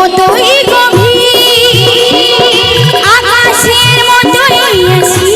মতোই গভীর আকাশের মতোই আছি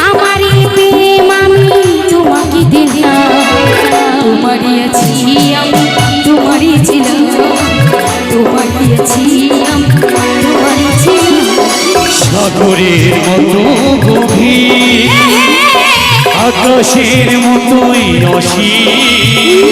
আমারই প্রেম ছিলাম তোমারই আছি আমি ছিলাম। সাগরের মতো গভীর হ্যাঁ, হ্যাঁ, হ্যাঁ। আকাশের মতোই অসীম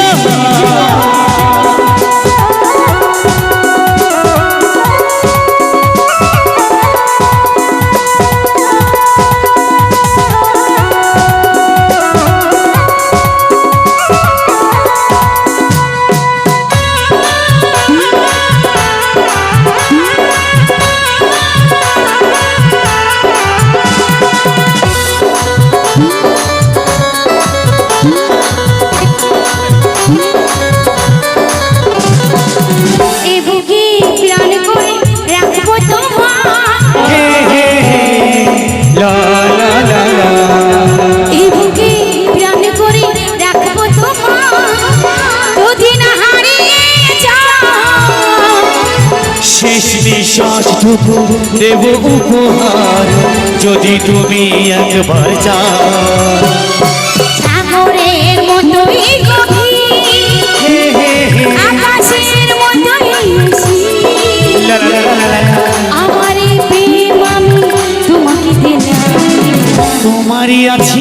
শেষ নিঃশ্বাসটুকু দেব উপহার যদি তুমি একবার যাও সাগরের মতোই আকাশের মতোই। আমার প্রেম আমি তোমাকে দিলাম। তোমারই আছি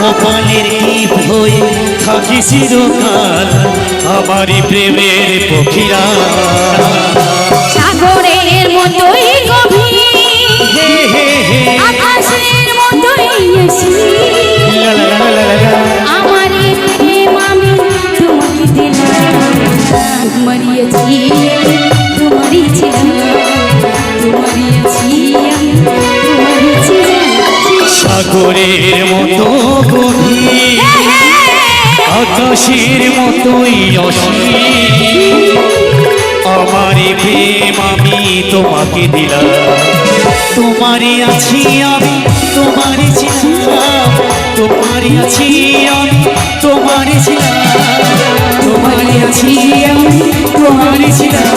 কপালের টিপ হয়ে থাকি চিরকাল আমারই প্রেমের পক্ষীরা। সাগরের মতো আকাশের মতোই অসীম। আমারই প্রেম আমি তোমাকে দিলাম, তোমারই আছি আমি, তোমারই ছিলাম, তোমারই আছি আমি, তোমারই ছিলাম, তোমারই আছি আমি, তোমারই ছিলাম।